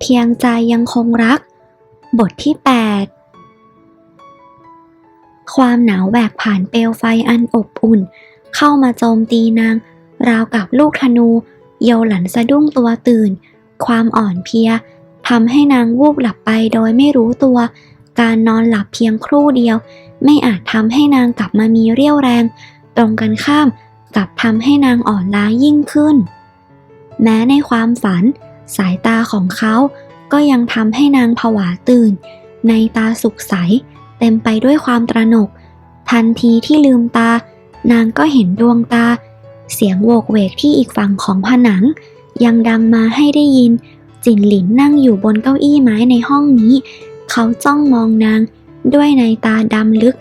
เพียงใจยังคงรัก บทที่ 8 ความหนาวแหวกผ่านเปลวไฟอันอบอุ่น เข้ามาโจมตีนาง ราวกับลูกธนู เยาหลันสะดุ้งตัวตื่น ความอ่อนเพลียทำให้นางวูบหลับไปโดยไม่รู้ตัว การนอนหลับเพียงครู่เดียว ไม่อาจทำให้นางกลับมามีเรี่ยวแรง ตรงกันข้ามกลับทำให้นางอ่อนล้ายิ่งขึ้น แม้ในความฝัน สายตาของเขาก็ยังทำให้นางผวาตื่น ในตาสุขใส เต็มไปด้วยความตระหนก ทันทีที่ลืมตา นางก็เห็นดวงตา เสียงโวกเวกที่อีกฝั่งของผนัง ยังดังมาให้ได้ยิน จินหลินนั่งอยู่บนเก้าอี้ไม้ในห้องนี้ เขาจ้องมองนางด้วยในตาดำลึก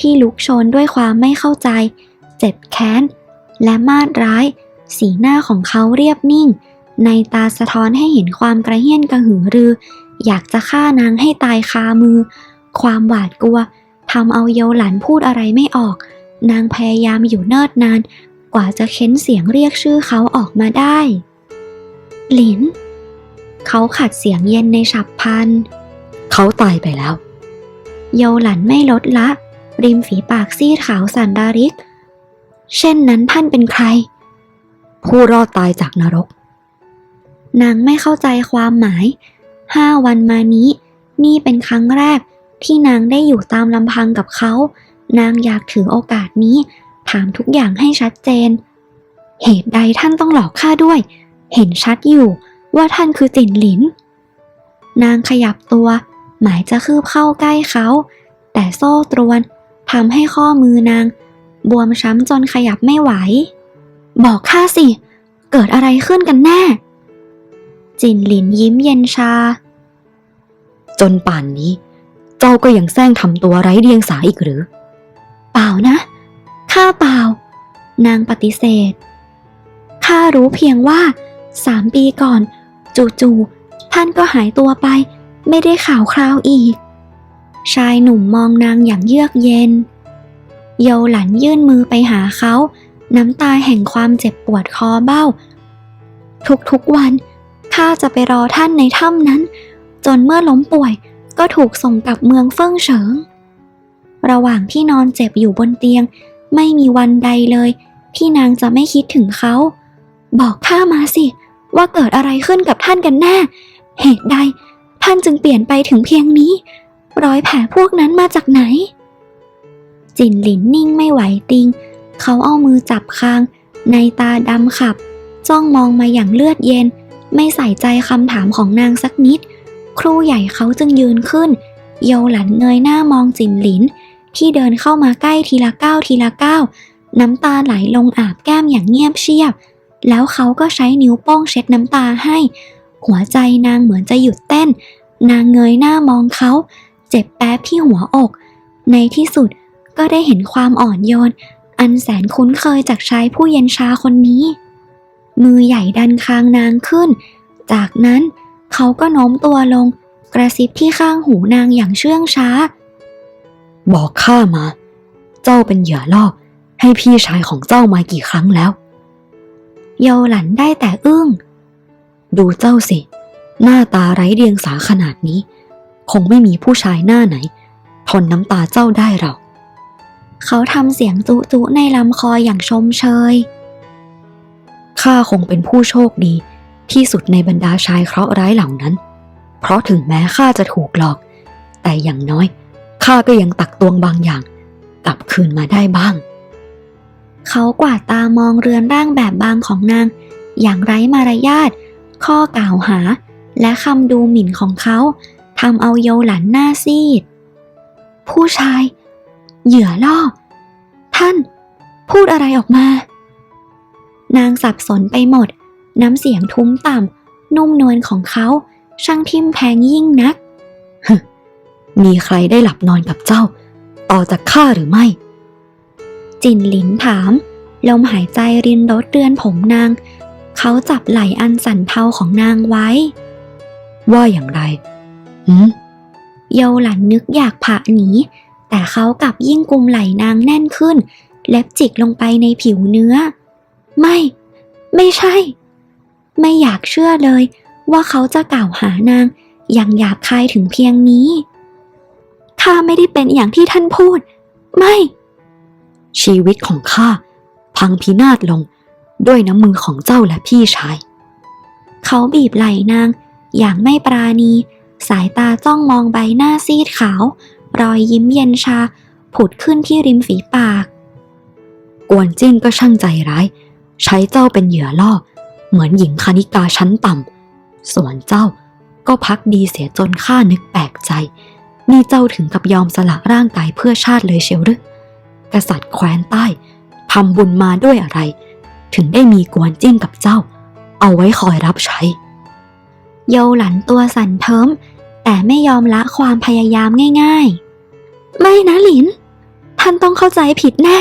ที่ลุกโชนด้วยความไม่เข้าใจ เจ็บแค้น และมาดร้าย สีหน้าของเขาเรียบนิ่ง ในตาสะท้อนให้เห็นความกระเฮี้ยนกระหือรือ อยากจะฆ่านางให้ตายคามือ ความหวาดกลัวทำเอาเยาหลันพูดอะไรไม่ออก นางพยายามอยู่เนิ่นนาน กว่าจะเค้นเสียงเรียกชื่อเขาออกมาได้ หลิน เขาขัดเสียงเย็นในฉับพลัน เขาตายไปแล้ว เยาหลันไม่ลดละ ริมฝีปากซีดขาวสันดาริก เช่นนั้นท่านเป็นใคร ผู้รอดตายจากนรก นางไม่เข้าใจความหมาย ห้าวันมานี้ นี่เป็นครั้งแรกที่นางได้อยู่ตามลำพังกับเขา นางอยากถือโอกาสนี้ ถามทุกอย่างให้ชัดเจน เหตุใดท่านต้องหลอกข้าด้วย เห็นชัดอยู่ว่าท่านคือจินหลิน นางขยับตัว หมายจะคืบเข้าใกล้เขา แต่โซ่ตรวนทำให้ข้อมือนาง บวมช้ำจนขยับไม่ไหว บอกข้าสิ เกิดอะไรขึ้นกันแน่ จินหลินยิ้มเย็นชา จนป่านนี้ เจ้าก็ยังแซงทำตัวไร้เดียงสาอีกหรือ เปล่านะ ข้าเปล่า นางปฏิเสธ ข้ารู้เพียงว่าสามปีก่อน จู่ๆท่านก็หายตัวไป ไม่ได้ข่าวคราวอีก ชายหนุ่มมองนางอย่างเยือกเย็น เยาหลันยื่นมือไปหาเขา น้ำตาแห่งความเจ็บปวดคอเบ้า ทุกๆวัน ข้าจะไปรอท่านในถ้ำนั้น จนเมื่อล้มป่วยก็ถูกส่งกลับเมืองเฟิ่งเฉิง ระหว่างที่นอนเจ็บอยู่บนเตียง ไม่มีวันใดเลยที่นางจะไม่คิดถึงเขา บอกข้ามาสิ ว่าเกิดอะไรขึ้นกับท่านกันแน่ เหตุใด ท่านจึงเปลี่ยนไปถึงเพียงนี้ รอยแผลพวกนั้นมาจากไหน จินหลินนิ่งไม่ไหวติง เขาเอามือจับคาง ในตาดำขับ จ้องมองมาอย่างเลือดเย็น ไม่ใส่ใจคำถามของนางสักนิด ครูใหญ่เขาจึงยืนขึ้นเยหลันเงยหน้ามองจินหลิน ที่เดินเข้ามาใกล้ทีละก้าวทีละก้าวน้ำตาไหลลงอาบแก้มอย่างเงียบเชียบ แล้วเขาก็ใช้นิ้วโป้งเช็ดน้ำตาให้ หัวใจนางเหมือนจะหยุดเต้น นางเงยหน้ามองเขา เจ็บแป๊บที่หัวอก ในที่สุดก็ได้เห็นความอ่อนโยน อันแสนคุ้นเคยจากชายผู้เย็นชาคนนี้ มือใหญ่ดันคางนางขึ้น จากนั้นเขาก็โน้มตัวลง กระซิบที่ข้างหูนางอย่างเชื่องช้า บอกข้ามา เจ้าเป็นเหยื่อล่อให้พี่ชายของเจ้ามากี่ครั้งแล้ว เยาหลันได้แต่อึ้ง ดูเจ้าสิ หน้าตาไร้เดียงสาขนาดนี้ คงไม่มีผู้ชายหน้าไหน ทนน้ำตาเจ้าได้หรอกเขาทำเสียงจุจุในลำคออย่างชมเชย ข้าคงเป็นผู้โชคดี ที่สุดในบรรดาชายเคราะห์ร้ายเหล่านั้น เพราะถึงแม้ข้าจะถูกหลอก แต่อย่างน้อยข้าก็ยังตักตวงบางอย่าง กลับคืนมาได้บ้าง เขากวาดตามองเรือนร่างแบบบางของนาง อย่างไร้มารยาทข้อกล่าวหา และคำดูหมิ่นของเขาทำเอาเยาหลันหน้าซีด ผู้ชาย เหยื่อล่อ ท่าน พูดอะไรออกมา นางสับสนไปหมด น้ำเสียงทุ้มต่ำ นุ่มนวลของเขา ช่างทิมแทงยิ่งนัก มีใครได้หลับนอนกับเจ้า ต่อจากข้าหรือไม่ จินหลินถาม ลมหายใจรินรดเรือนผมนาง เขาจับไหล่อันสั่นเทาของนางไว้ ว่าอย่างไรหืมเยาหลันนึกอยากผะหนี แต่เขากลับยิ่งกุมไหล่นางแน่นขึ้น เล็บจิกลงไปในผิวเนื้อ ไม่ ไม่ใช่ ไม่อยากเชื่อเลยว่าเขาจะกล่าวหานางอย่างหยาบคายถึงเพียงนี้ ข้าไม่ได้เป็นอย่างที่ท่านพูด ไม่ ชีวิตของข้าพังพินาศลงด้วยน้ำมือของเจ้าและพี่ชาย เขาบีบไหล่นางอย่างไม่ปราณี สายตาจ้องมองใบหน้าซีดขาว รอยยิ้มเย็นชา ผุดขึ้นที่ริมฝีปาก กวนจิ้นก็ช่างใจร้าย ใช้เจ้าเป็นเหยื่อล่อ เหมือนหญิงคณิกาชั้นต่ำ ส่วนเจ้าก็พักดีเสียจนข้านึกแปลกใจ นี่เจ้าถึงกับยอมสละร่างกายเพื่อชาติเลยเชียวหรือกษัตริย์แคว้นใต้ทำบุญมาด้วยอะไร ถึงได้มีกวนจิ้นกับเจ้า เอาไว้คอยรับใช้โยหลันตัวสั่นเทิม แต่ไม่ยอมละความพยายามง่าย ๆ ไม่นะหลิน ท่านต้องเข้าใจผิดแน่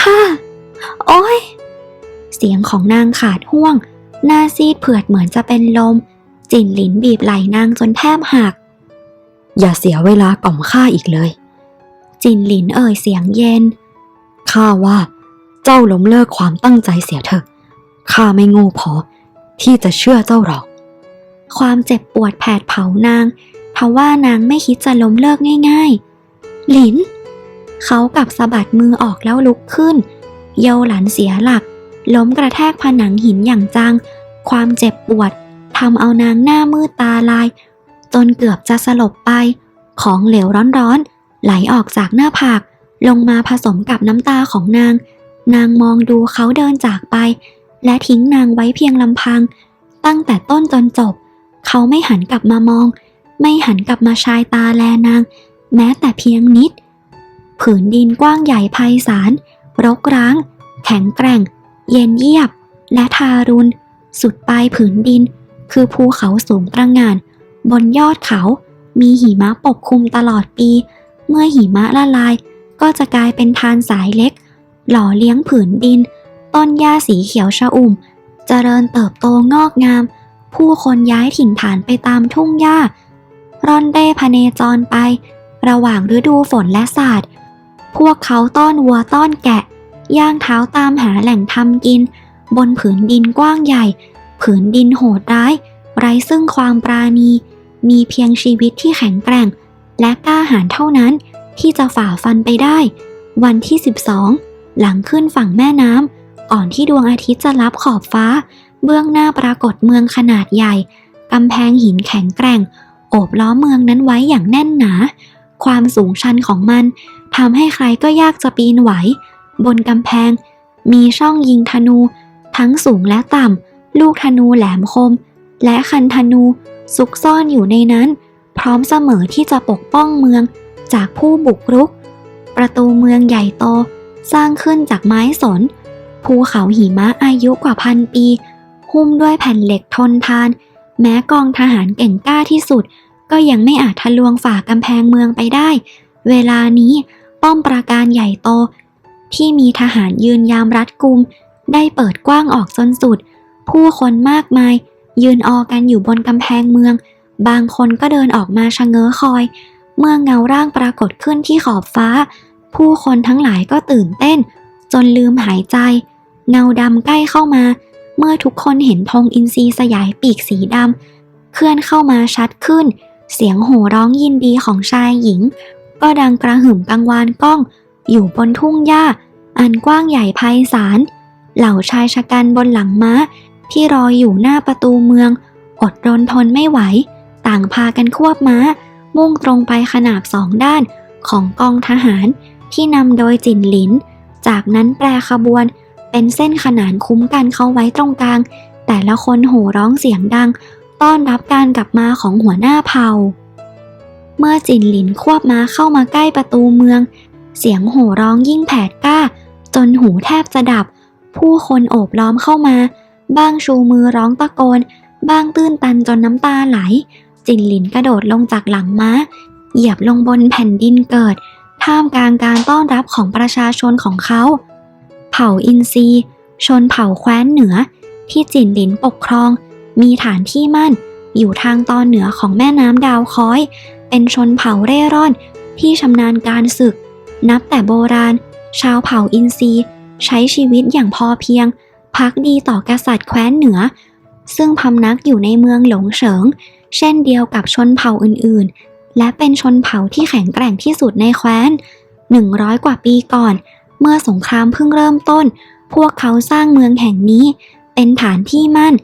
ข้า โอ้ย เสียงของนางขาดห่วง หน้าซีดเผือดเหมือนจะเป็นลม จินหลินบีบไหล่นางจนแทบหัก อย่าเสียเวลากล่อมข้าอีกเลย จินหลินเอ่ยเสียงเย็น ข้าว่า เจ้าล้มเลิกความตั้งใจเสียเถอะ ข้าไม่โง่พอ ที่จะเชื่อเจ้าหรอก ความเจ็บปวดแผดเผานางทว่านางไม่คิดจะล้มเลิกง่ายๆ หลิน เขากลับสะบัดมือออกแล้วลุกขึ้น เยาหลันเสียหลัก ล้มกระแทกผนังหินอย่างจัง ความเจ็บปวดทำเอานางหน้ามืดตาลาย จนเกือบจะสลบไป ของเหลวร้อนๆ ไหลออกจากหน้าผากลงมาผสมกับน้ำตาของนาง นางมองดูเขาเดินจากไป และทิ้งนางไว้เพียงลำพัง ตั้งแต่ต้นจนจบ เขาไม่หันกลับมามอง ไม่หันกลับมาชายตาแลนาง แม้แต่เพียงนิด ผืนดินกว้างใหญ่ไพศาลรกร้าง แข็งแกร่ง เย็นเยียบและทารุณ สุดปลายผืนดิน คือภูเขาสูงตระหง่าน บนยอดเขามีหิมะปกคลุมตลอดปี เมื่อหิมะละลาย ก็จะกลายเป็นทานสายเล็ก หล่อเลี้ยงผืนดิน ต้นหญ้าสีเขียวชอุ่ม เจริญเติบโตงอกงาม ผู้คนย้ายถิ่นฐานไปตามทุ่งหญ้า ร่อนเร่พเนจรไป ระหว่างฤดูฝนและศาสตร์ พวกเขาต้อนวัวต้อนแกะ ย่างเท้าตามหาแหล่งทำกิน บนผืนดินกว้างใหญ่ ผืนดินโหดร้าย ไร้ซึ่งความปราณี มีเพียงชีวิตที่แข็งแกร่ง และกล้าหาญเท่านั้นที่จะฝ่าฟันไปได้ วันที่ 12 หลังขึ้นฝั่งแม่น้ำก่อนที่ดวงอาทิตย์จะลับขอบฟ้า เบื้องหน้าปรากฏเมืองขนาดใหญ่กำแพงหินแข็งแกร่ง โอบล้อมเมืองนั้นไว้อย่างแน่นหนา ความสูงชันของมันทำให้ใครก็ยากจะปีนไหว บนกำแพง มีช่องยิงธนู ทั้งสูงและต่ำ ลูกธนูแหลมคม และคันธนูซุกซ่อนอยู่ในนั้น พร้อมเสมอที่จะปกป้องเมืองจากผู้บุกรุก ประตูเมืองใหญ่โต สร้างขึ้นจากไม้สน ภูเขาหิมะอายุกว่าพันปี หุ้มด้วยแผ่นเหล็กทนทาน แม้กองทหารเก่งกล้าที่สุด ก็ยังไม่อาจทะลวงฝ่ากำแพงเมืองไปได้ เวลานี้ป้อมปราการใหญ่โต ที่มีทหารยืนยามรัดกุม ได้เปิดกว้างออกจนสุด ผู้คนมากมาย ยืนออกันอยู่บนกำแพงเมือง บางคนก็เดินออกมาชะเง้อคอย เมื่อเงาร่างปรากฏขึ้นที่ขอบฟ้า ผู้คนทั้งหลายก็ตื่นเต้น จนลืมหายใจ เงาดำใกล้เข้ามา เมื่อทุกคนเห็นธงอินทรีสยายปีกสีดำเคลื่อนเข้ามาชัดขึ้น เสียงโห่ร้องยินดีของชายหญิง ก็ดังกระหึ่มกังวานก้อง อยู่บนทุ่งหญ้า อันกว้างใหญ่ไพศาล เหล่าชายชะกันบนหลังม้า ที่รออยู่หน้าประตูเมือง อดรนทนไม่ไหว ต่างพากันควบม้า มุ่งตรงไปขนาบสองด้านของกองทหารที่นำโดยจินหลิน จากนั้นแปรขบวน เป็นเส้นขนานคุ้มกันเขาไว้ตรงกลาง แต่ละคนโห่ร้องเสียงดัง ต้อนรับการกลับมาของหัวหน้าเผ่า เมื่อจินหลินควบม้าเข้ามาใกล้ประตูเมือง เสียงโห่ร้องยิ่งแผดกล้า จนหูแทบจะดับ ผู้คนโอบล้อมเข้ามา บ้างชูมือร้องตะโกน บ้างตื้นตันจนน้ำตาไหล จินหลินกระโดดลงจากหลังม้า เหยียบลงบนแผ่นดินเกิด ท่ามกลางการต้อนรับของประชาชนของเขา เผ่าอินซีชนเผ่าแคว้นเหนือ ที่จินหลินปกครอง มีฐานที่มั่น อยู่ทางตอนเหนือของแม่น้ำดาวค้อย เป็นชนเผ่าเร่ร่อนที่ชำนาญการศึก นับแต่โบราณ ชาวเผ่าอินซีย์ใช้ชีวิตอย่างพอเพียง พักดีต่อกษัตริย์แคว้นเหนือ ซึ่งพำนักอยู่ในเมืองหลงเฉิง เช่นเดียวกับชนเผ่าอื่นๆ และเป็นชนเผ่าที่แข็งแกร่งที่สุดในแคว้น 100 กว่าปีก่อน เมื่อสงครามเพิ่งเริ่มต้น พวกเขาสร้างเมืองแห่งนี้ เป็นฐานที่มั่น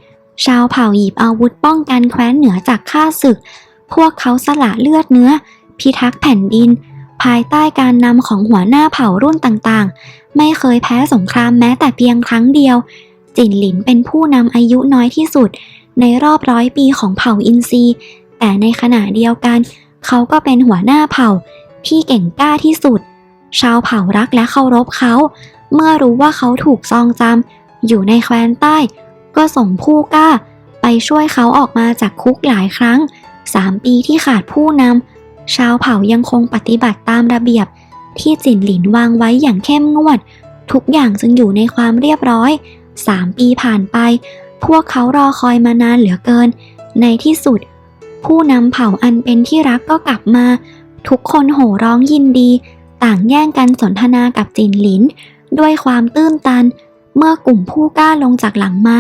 ชาวเผ่าหยิบอาวุธป้องกันแคว้นเหนือจากข้าศึก พวกเขาสละเลือดเนื้อ พิทักษ์แผ่นดิน ภายใต้การนำของหัวหน้าเผ่ารุ่นต่างๆ ไม่เคยแพ้สงครามแม้แต่เพียงครั้งเดียว จินหลินเป็นผู้นำอายุน้อยที่สุด ในรอบร้อยปีของเผ่าอินซีแต่ในขณะเดียวกัน เขาก็เป็นหัวหน้าเผ่าที่เก่งกล้าที่สุด ชาวเผ่ารักและเคารพเขา เมื่อรู้ว่าเขาถูกซองจำอยู่ในแคว้นใต้ ก็ส่งผู้กล้า ไปช่วยเขาออกมาจากคุกหลายครั้งสามปีที่ขาดผู้นำ ชาวเผ่ายังคงปฏิบัติตามระเบียบ ที่จินหลินวางไว้อย่างเข้มงวด ทุกอย่างจึงอยู่ในความเรียบร้อยสามปีผ่านไป พวกเขารอคอยมานานเหลือเกิน ในที่สุด ผู้นำเผ่าอันเป็นที่รักก็กลับมา ทุกคนโห่ร้องยินดี ต่างแย่งกันสนทนากับจินหลิน ด้วยความตื้นตัน เมื่อกลุ่มผู้กล้าลงจากหลังม้า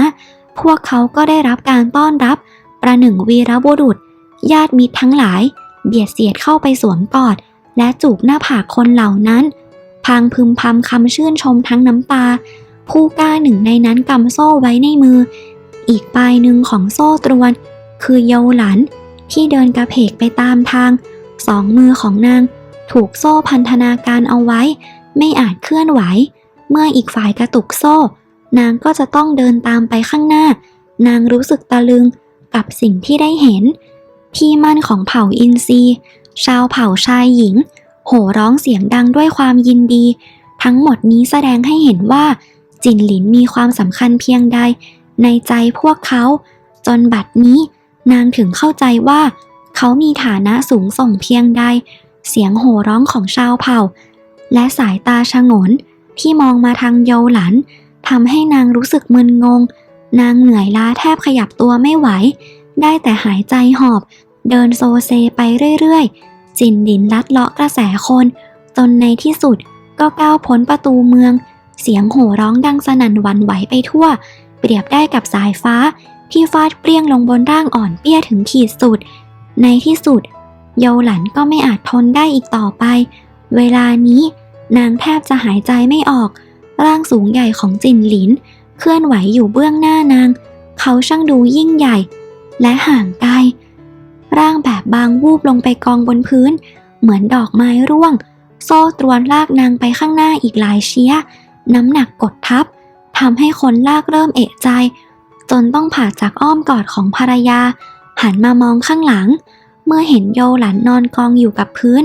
พวกเขาก็ได้รับการต้อนรับ ประหนึ่งวีรบุรุษ ญาติมิตรทั้งหลาย เบียดเสียดเข้าไปสวมกอด และจูบหน้าผากคนเหล่านั้นพางพึมพำคำชื่นชมทั้งน้ำตา ผู้กล้าหนึ่งในนั้นกำโซ่ไว้ในมือ อีกปลายหนึ่งของโซ่ตรวน คือเยาหลัน ที่เดินกระเพกไปตามทาง สองมือของนาง ถูกโซ่พันธนาการเอาไว้ ไม่อาจเคลื่อนไหว เมื่ออีกฝ่ายกระตุกโซ่ นางก็จะต้องเดินตามไปข้างหน้า นางรู้สึกตะลึงกับสิ่งที่ได้เห็น ที่มั่นของเผ่าอินซีชาวเผ่าชายหญิง โห่ร้องเสียงดังด้วยความยินดี ทั้งหมดนี้แสดงให้เห็นว่า จินหลินมีความสำคัญเพียงใด ในใจพวกเขา จนบัดนี้นางถึงเข้าใจว่า เขามีฐานะสูงส่งเพียงใด เสียงโห่ร้องของชาวเผ่า และสายตาชะงน ที่มองมาทางโยหลันทำให้นางรู้สึกมึนงง นางเหนื่อยล้าแทบขยับตัวไม่ไหว ได้แต่หายใจหอบ เดินโซเซไปเรื่อยๆ จินดินลัดเลาะกระแสคน จนในที่สุดก็ก้าวพ้นประตูเมือง เสียงโห่ร้องดังสนั่นวันไหวไปทั่ว เปรียบได้กับสายฟ้า ที่ฟาดเปรี้ยงลงบนร่างอ่อนเปี้ยถึงขีดสุด ในที่สุด เยาหลันก็ไม่อาจทนได้อีกต่อไป เวลานี้ นางแทบจะหายใจไม่ออก ร่างสูงใหญ่ของจินหลิน เคลื่อนไหวอยู่เบื้องหน้านาง เขาช่างดูยิ่งใหญ่ และห่างไกลางแบบบางวูบลงไปกองบนพื้น เหมือนดอกไม้ร่วง โซ่ตรวนลากนางไปข้างหน้าอีกหลายเชียน้ำหนักกดทับทำให้คนลากเริ่มเอะใจ จนต้องผ่าจากอ้อมกอดของภรรยา หันมามองข้างหลัง เมื่อเห็นโยหลันนอนกองอยู่กับพื้น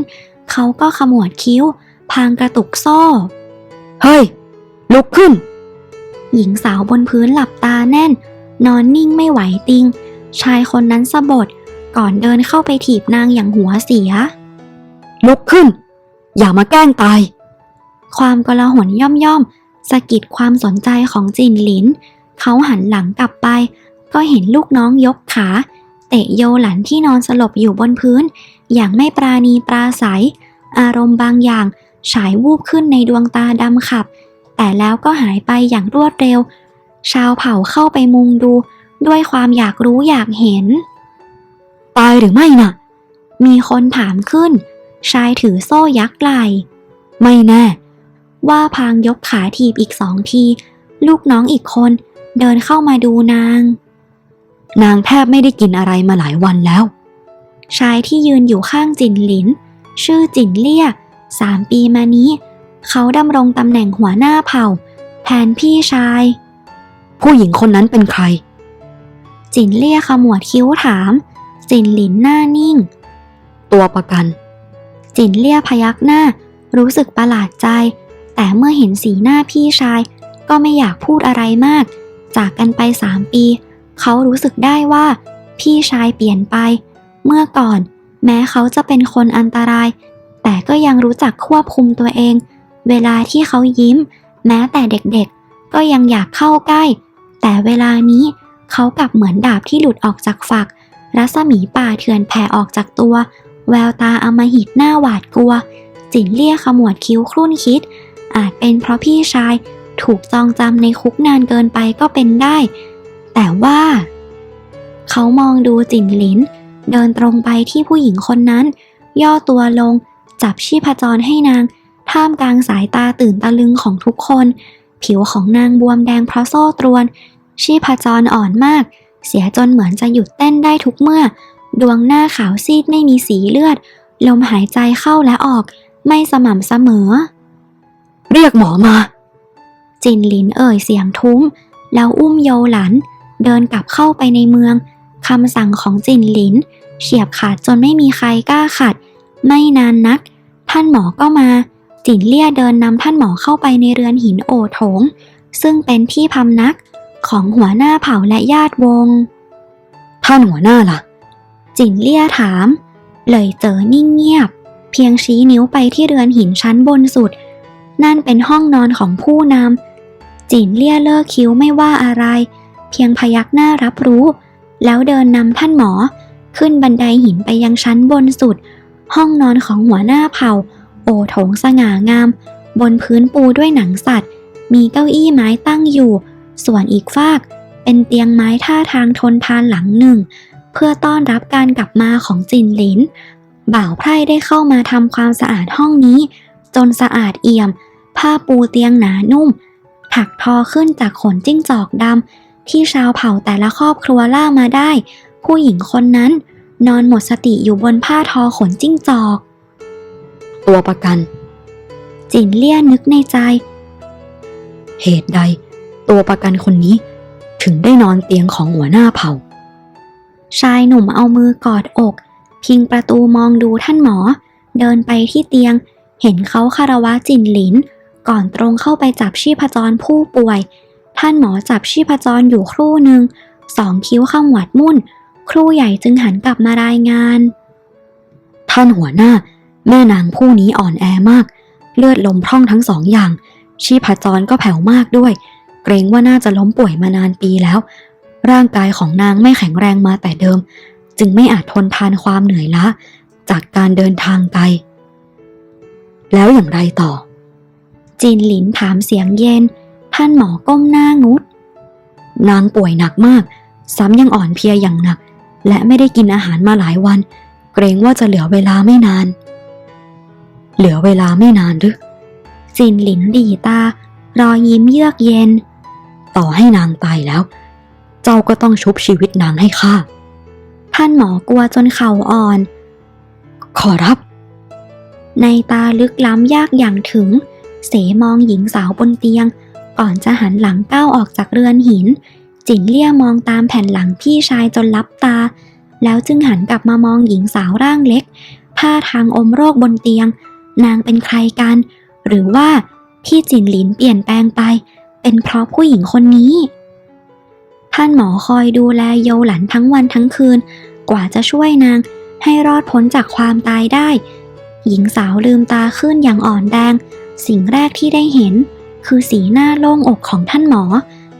เขาก็ขมวดคิ้ว พางกระตุกโซ่ เฮ้ย ลุกขึ้น หญิงสาวบนพื้นหลับตาแน่น นอนนิ่งไม่ไหวติง ชายคนนั้นสะบด ก่อนเดินเข้าไปถีบนางอย่างหัวเสีย ลุกขึ้น อย่ามาแกล้งตาย ความกลาหนย่อมย่อมๆสะกิดความสนใจของจินหลิน เขาหันหลังกลับไป ก็เห็นลูกน้องยกขา เตะโยหลันที่นอนสลบอยู่บนพื้น อย่างไม่ปราณีปราศัย อารมณ์บางอย่างฉายวูบขึ้นในดวงตาดำขับ แต่แล้วก็หายไปอย่างรวดเร็ว ชาวเผ่าเข้าไปมุงดู ด้วยความอยากรู้อยากเห็น ตายหรือไม่น่ะ มีคนถามขึ้น ชายถือโซ่ยักษ์ไหลไม่แน่ ว่าพางยกขาถีบอีกสองที ลูกน้องอีกคนเดินเข้ามาดูนาง นางแทบไม่ได้กินอะไรมาหลายวันแล้ว ชายที่ยืนอยู่ข้างจินหลิน ชื่อจินเลี่ยสามปีมานี้ เขาดำรงตำแหน่งหัวหน้าเผ่า แทนพี่ชาย ผู้หญิงคนนั้นเป็นใคร จินเลี่ยขมวดคิ้วถาม จินหลินหน้านิ่ง ตัวประกัน จินเลี่ยพยักหน้า รู้สึกประหลาดใจ แต่เมื่อเห็นสีหน้าพี่ชาย ก็ไม่อยากพูดอะไรมาก จากกันไปสามปี เขารู้สึกได้ว่า พี่ชายเปลี่ยนไป เมื่อก่อน แม้เขาจะเป็นคนอันตราย แต่ก็ยังรู้จักควบคุมตัวเอง เวลาที่เขายิ้ม แม้แต่เด็กๆ ก็ยังอยากเข้าใกล้ แต่เวลานี้เขากลับเหมือนดาบที่หลุดออกจากฝัก รัศมีป่าเถื่อนแผ่ออกจากตัว แววตาอมหิตหน้าหวาดกลัว จินเลี่ยขมวดคิ้วครุ่นคิด อาจเป็นเพราะพี่ชาย ถูกจองจำในคุกนานเกินไปก็เป็นได้ แต่ว่า เขามองดูจินหลิน เดินตรงไปที่ผู้หญิงคนนั้น ย่อตัวลง จับชีพจรให้นาง ท่ามกลางสายตาตื่นตะลึงของทุกคน ผิวของนางบวมแดงเพราะโซ่ตรวนชีพจรอ่อนมาก เสียจนเหมือนจะหยุดเต้นได้ทุกเมื่อ ดวงหน้าขาวซีดไม่มีสีเลือด ลมหายใจเข้าและออก ไม่สม่ำเสมอ เรียกหมอมา จินหลินเอ่ยเสียงทุ้ม แล้วอุ้มโยหลัน เดินกลับเข้าไปในเมืองคำสั่งของจินหลิน เฉียบขาดจนไม่มีใครกล้าขัด ไม่นานนัก ท่านหมอก็มา จินเลี่ยเดินนำท่านหมอเข้าไปในเรือนหินโอโถง ซึ่งเป็นที่พำนัก ของหัวหน้าเผ่าและญาติวง ท่านหัวหน้าล่ะ จินเลี่ยถาม เลยเจอนิ่งเงียบ เพียงชี้นิ้วไปที่เรือนหินชั้นบนสุด นั่นเป็นห้องนอนของผู้นำจินเลี่ยเลิกคิ้วไม่ว่าอะไร เพียงพยักหน้ารับรู้ แล้วเดินนำท่านหมอ ขึ้นบันไดหินไปยังชั้นบนสุด ห้องนอนของหัวหน้าเผ่า โอถงสง่างาม บนพื้นปูด้วยหนังสัตว์ มีเก้าอี้ไม้ตั้งอยู่ ส่วนอีกฟากเป็นเตียงไม้ท่าทางทนทานหลังหนึ่ง เพื่อต้อนรับการกลับมาของจินหลิน บ่าวไพร่ได้เข้ามาทำความสะอาดห้องนี้ จนสะอาดเอี่ยม ผ้าปูเตียงหนานุ่ม ถักทอขึ้นจากขนจิ้งจอกดำที่ชาวเผ่าแต่ละครอบครัวล่ามาได้ ผู้หญิงคนนั้น นอนหมดสติอยู่บนผ้าทอขนจิ้งจอก ตัวประกัน จินเลี่ยนึกในใจ เหตุใด ตัวประกันคนนี้ ถึงได้นอนเตียงของหัวหน้าเผ่า ชายหนุ่มเอามือกอดอก พิงประตูมองดูท่านหมอ เดินไปที่เตียง เห็นเขาคารวะจินหลิน ก่อนตรงเข้าไปจับชีพจรผู้ป่วย ท่านหมอจับชีพจรอยู่ครู่หนึ่งสองคิ้วขมวัดมุ่น ครูใหญ่จึงหันกลับมารายงาน ท่านหัวหน้า แม่นางผู้นี้อ่อนแอมาก เลือดลมพร่องทั้งสองอย่าง ชีพจรก็แผ่วมากด้วย เกรงว่าน่าจะล้มป่วยมานานปีแล้ว ร่างกายของนางไม่แข็งแรงมาแต่เดิม จึงไม่อาจทนทานความเหนื่อยล้าจากการเดินทางไกลแล้วอย่างไรต่อจินหลินถามเสียงเย็น ท่านหมอก้มหน้างุด นางป่วยหนักมาก ซ้ำยังอ่อนเพลียอย่างหนัก และไม่ได้กินอาหารมาหลายวัน เกรงว่าจะเหลือเวลาไม่นาน เหลือเวลาไม่นานหรือจินหลินดีตา รอยยิ้มเยือกเย็น ต่อให้นางตายแล้ว เจ้าก็ต้องชุบชีวิตนางให้ข้าท่านหมอกลัวจนเข่าอ่อน ขอรับ ในตาลึกล้ำยากอย่างถึง เสมองหญิงสาวบนเตียง ก่อนจะหันหลังก้าวออกจากเรือนหิน จินเลี่ยมองตามแผ่นหลังพี่ชายจนลับตา แล้วจึงหันกลับมามองหญิงสาวร่างเล็กท่าทางอมโรคบนเตียง นางเป็นใครกัน หรือว่าพี่จินหลินเปลี่ยนแปลงไป เป็นเพราะผู้หญิงคนนี้ ท่านหมอคอยดูแลโยหลันทั้งวันทั้งคืน กว่าจะช่วยนางให้รอดพ้นจากความตายได้ หญิงสาวลืมตาขึ้นอย่างอ่อนแดง สิ่งแรกที่ได้เห็น คือสีหน้าโล่งอกของท่านหมอ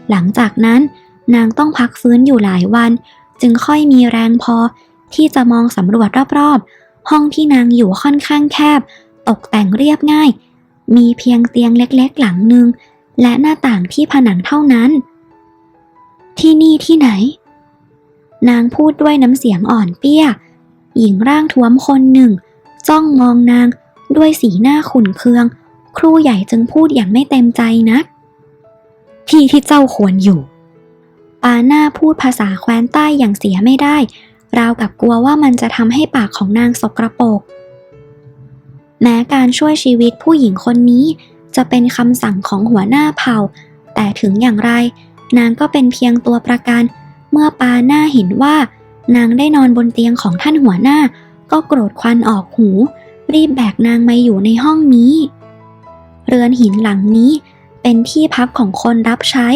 หลังจากนั้นนางต้องพักฟื้นอยู่หลายวัน จึงค่อยมีแรงพอที่จะมองสำรวจรอบๆ ห้องที่นางอยู่ค่อนข้างแคบ ตกแต่งเรียบง่าย มีเพียงเตียงเล็กๆ หลังหนึ่ง และหน้าต่างที่ผนังเท่านั้น ที่นี่ที่ไหน นางพูดด้วยน้ำเสียงอ่อนเปี้ย หญิงร่างท้วมคนหนึ่ง จ้องมองนางด้วยสีหน้าขุ่นเคือง ครูใหญ่จึงพูดอย่างไม่เต็มใจนัก ที่ที่เจ้าควรอยู่ ปาหน้าพูดภาษาแคว้นใต้อย่างเสียไม่ได้ ราวกับกลัวว่ามันจะทำให้ปากของนางสกรปรกแม้การช่วยชีวิตผู้หญิงคนนี้ จะเป็นคำสั่งของหัวหน้าเผ่า แต่ถึงอย่างไร นางก็เป็นเพียงตัวประกัน เมื่อปาหน้าเห็นว่า นางได้นอนบนเตียงของท่านหัวหน้า ก็โกรธควันออกหู รีบแบกนางมาอยู่ในห้องนี้ เรือนหินหลังนี้เป็นที่พักของคนรับใช้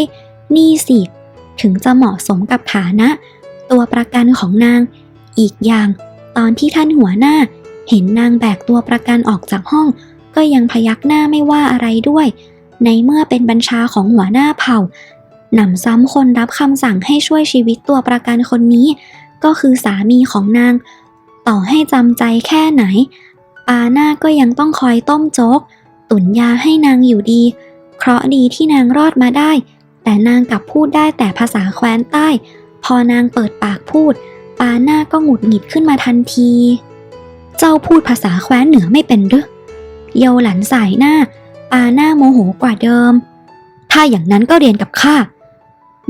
นี่สิ ถึงจะเหมาะสมกับฐานะ ตัวประกันของนาง อีกอย่าง ตอนที่ท่านหัวหน้า เห็นนางแบกตัวประกันออกจากห้อง ก็ยังพยักหน้าไม่ว่าอะไรด้วย ในเมื่อเป็นบัญชาของหัวหน้าเผ่าหนำซ้ำคนรับคำสั่งให้ช่วยชีวิตตัวประกันคนนี้ ก็คือสามีของนาง ต่อให้จำใจแค่ไหน ปาหน้าก็ยังต้องคอยต้มโจ๊ก ตุนยาให้นางอยู่ดี เคราะดีที่นางรอดมาได้ แต่นางกลับพูดได้แต่ภาษาแคว้นใต้พพอนางเปิดปากพูด ปาหน้าก็หงุดหงิดขึ้นมาทันที เจ้าพูดภาษาแคว้นเหนือไม่เป็นหรือ เยาหลันสายหน้า ปาหน้าโมโหกว่าเดิม ถ้าอย่างนั้นก็เรียนกับข้า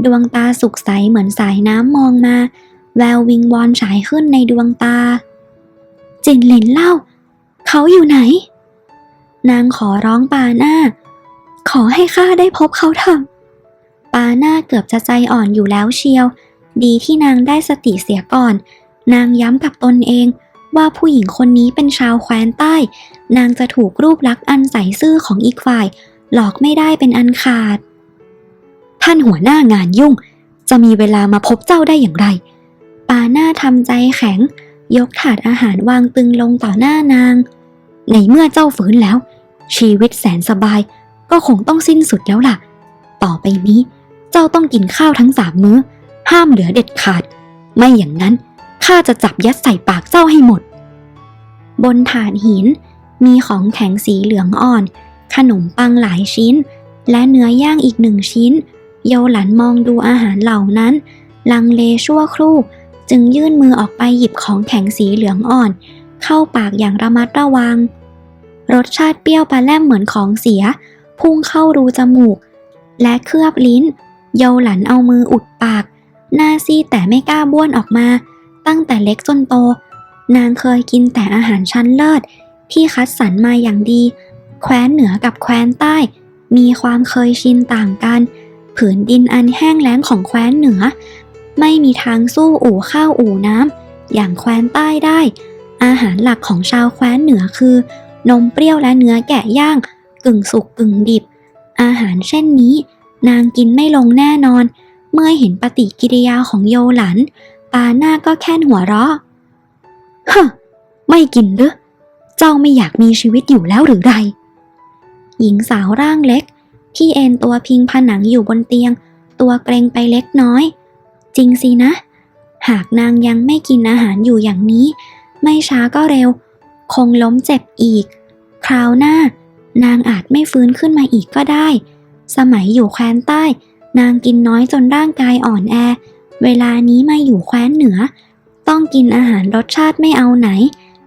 ดวงตาสุกใสเหมือนสายน้ำมองมา แวววิงวอนฉายขึ้นในดวงตา จินหลินเล่า เขาอยู่ไหน นางขอร้องปาหน้า ขอให้ข้าได้พบเขาเถอะ ปาหน้าเกือบจะใจอ่อนอยู่แล้วเชียว ดีที่นางได้สติเสียก่อน นางย้ำกับตนเอง ว่าผู้หญิงคนนี้เป็นชาวแคว้นใต้ นางจะถูกรูปลักษณ์อันใสซื่อของอีกฝ่าย หลอกไม่ได้เป็นอันขาด ท่านหัวหน้างานยุ่ง จะมีเวลามาพบเจ้าได้อย่างไร ปาหน้าทำใจแข็ง ยกถาดอาหารวางตึงลงต่อหน้านาง ในเมื่อเจ้าฟื้นแล้ว ชีวิตแสนสบายก็คงต้องสิ้นสุดแล้วล่ะ ต่อไปนี้ เจ้าต้องกินข้าวทั้งสามมื้อ ห้ามเหลือเด็ดขาด ไม่อย่างนั้นข้าจะจับยัดใส่ปากเจ้าให้หมด บนถาดหิน มีของแข็งสีเหลืองอ่อน ขนมปังหลายชิ้น และเนื้อย่างอีกหนึ่งชิ้นโยหลันมองดูอาหารเหล่านั้น ลังเลชั่วครู่ จึงยื่นมือออกไปหยิบของแข็งสีเหลืองอ่อน เข้าปากอย่างระมัดระวัง รสชาติเปรี้ยวปลาแลมเหมือนของเสีย พุ่งเข้ารูจมูก และเคลือบลิ้น เยาหลันเอามืออุดปาก หน้าซีแต่ไม่กล้าบ้วนออกมา ตั้งแต่เล็กจนโต นางเคยกินแต่อาหารชั้นเลิศ ที่คัดสรรมาอย่างดี แคว้นเหนือกับแคว้นใต้ มีความเคยชินต่างกัน ผืนดินอันแห้งแล้งของแคว้นเหนือ ไม่มีทางสู้อู่ข้าวอู่น้ำอย่างแคว้นใต้ได้ อาหารหลักของชาวแคว้นเหนือคือ นมเปรี้ยวและเนื้อแกะย่าง กึ่งสุกกึ่งดิบ อาหารเช่นนี้ นางกินไม่ลงแน่นอน เมื่อเห็นปฏิกิริยาของโยหลันปาหน้าก็แค่นหัวเราะ ฮะไม่กินหรือเจ้าไม่อยากมีชีวิตอยู่แล้วหรือไร หญิงสาวร่างเล็ก ที่เอนตัวพิงผนังอยู่บนเตียง ตัวเกรงไปเล็กน้อย จริงสินะ หากนางยังไม่กินอาหารอยู่อย่างนี้ ไม่ช้าก็เร็ว คงล้มเจ็บอีก คราวหน้า นางอาจไม่ฟื้นขึ้นมาอีกก็ได้ สมัยอยู่แคว้นใต้ นางกินน้อยจนร่างกายอ่อนแอ เวลานี้มาอยู่แคว้นเหนือ ต้องกินอาหารรสชาติไม่เอาไหน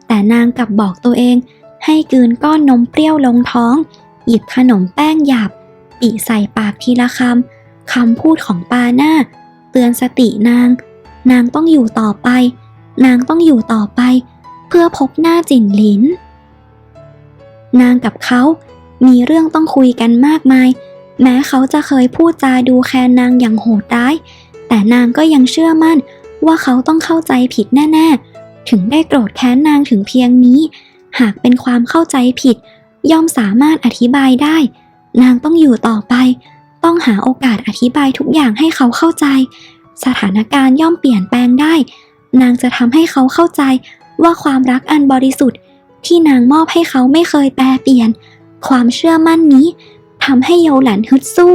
แต่นางกลับบอกตัวเอง ให้กืนก้อนนมเปรี้ยวลงท้อง หยิบขนมแป้งหยาบ ปีใส่ปากทีละคำคำพูดของปาหน้า เตือนสตินาง นางต้องอยู่ต่อไป นางต้องอยู่ต่อไป เพื่อพบหน้าจินหลิน นางกับเขา มีเรื่องต้องคุยกันมากมาย แม้เขาจะเคยพูดจาดูแคลนนางอย่างโหดร้าย แต่นางก็ยังเชื่อมั่น ว่าเขาต้องเข้าใจผิดแน่ ๆ ถึงได้โกรธแค้นนางถึงเพียงนี้ หากเป็นความเข้าใจผิด ย่อมสามารถอธิบายได้ นางต้องอยู่ต่อไป ต้องหาโอกาสอธิบายทุกอย่างให้เขาเข้าใจ สถานการณ์ย่อมเปลี่ยนแปลงได้ นางจะทำให้เขาเข้าใจว่าความรักอันบริสุทธิ์ ที่นางมอบให้เขาไม่เคยแปรเปลี่ยน ความเชื่อมั่นนี้ทำให้โยหลันฮึดสู้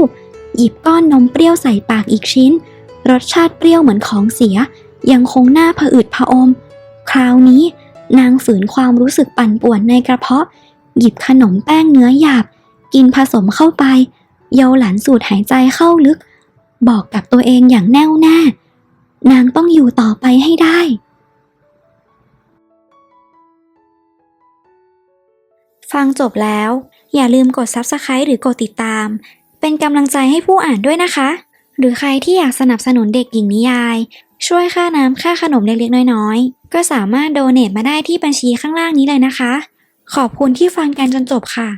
หยิบก้อนนมเปรี้ยวใส่ปากอีกชิ้น รสชาติเปรี้ยวเหมือนของเสีย ยังคงหน้าผะอืดผะอม คราวนี้นางฝืนความรู้สึกปั่นป่วนในกระเพาะ หยิบขนมแป้งเนื้อหยาบ กินผสมเข้าไป เยาหลันสูดหายใจเข้าลึก บอกกับตัวเองอย่างแน่วแน่ นางต้องอยู่ต่อไปให้ได้ ฟังจบแล้ว อย่าลืมกด Subscribe หรือกดติดตาม เป็นกำลังใจให้ผู้อ่านด้วยนะคะ หรือใครที่อยากสนับสนุนเด็กหญิงนิยาย ช่วยค่าน้ำค่าขนมเล็กๆ น้อยๆ ก็สามารถโดเน a มาได้ที่บัญชีข้างล่างนี้เลยนะคะ ขอบคุณที่ฟังกันจนจบค่ะ